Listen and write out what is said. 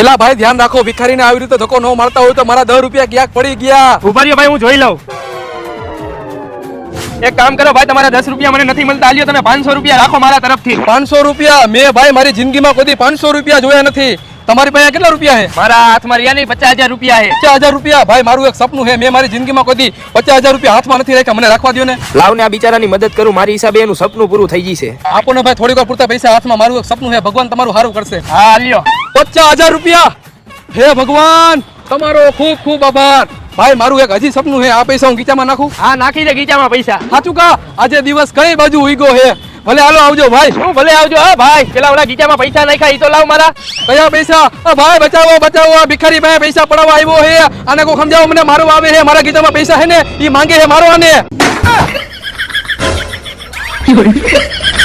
એલા ભાઈ ધ્યાન રાખો ભિખારીને આવી રીતે ધક્કો ન મારતા હોય તો મારા દસ રૂપિયા ક્યાંક પડી ગયા. ઊભા ભાઈ હું જોઈ લઉં. એક કામ કરો ભાઈ તમારા દસ રૂપિયા મને નથી મળતા. આલ્યો તમે પાંચસો રૂપિયા રાખો મારા તરફથી. પાંચસો રૂપિયા? મેં ભાઈ મારી જિંદગીમાં કોઈ પાંચસો રૂપિયા જોયા નથી. તમારી પાસે કેટલા રૂપિયા છે? મારા હાથમાં રહ્યા નહીં પચાસ હજાર રૂપિયા છે. પચાસ હજાર રૂપિયા? ભાઈ મારું એક સપનું છે. મેં મારી જિંદગીમાં કોઈ પચાસ હજાર રૂપિયા હાથમાં નથી રાખ્યા. મને રાખવા દો ને. લાવને આ બિચારાની મદદ કરું. મારી હિસાબે એનું સપનું પૂરું થઈ જશે આપો ને ભાઈ થોડીક વાર પૂરતા પૈસા હાથમાં. મારું એક સપનું છે. ભગવાન તમારું સારું કરશે. હા આલ્યો. પચાસ હજાર રૂપિયા. હે ભગવાન તમારો ખૂબ ખૂબ આભાર. ભાઈ મારું એક હજી સપનું છે આ પૈસા હું ગીચામાં નાખું? હા નાખી દે ગીચામાં પૈસા. સાચું કા આજે દિવસ કઈ બાજુ ઉઈગો હે? ભલે હાલો આવજો ભાઈ. શું ભલે આવજો? હા ભાઈ પેલા ઓલા ગીચામાં પૈસા નાખ્યા ઈ તો લાવ મારા. કયા પૈસા? આ ભાઈ બચાવો બચાવો આ ભિખારી ભાઈ પૈસા પડાવવા આવ્યો હે. આને કોઈ સમજાવો મને મારો આવે હે મારા ગીચામાં પૈસા હે ને? ઈ માંગે હે મારો આને.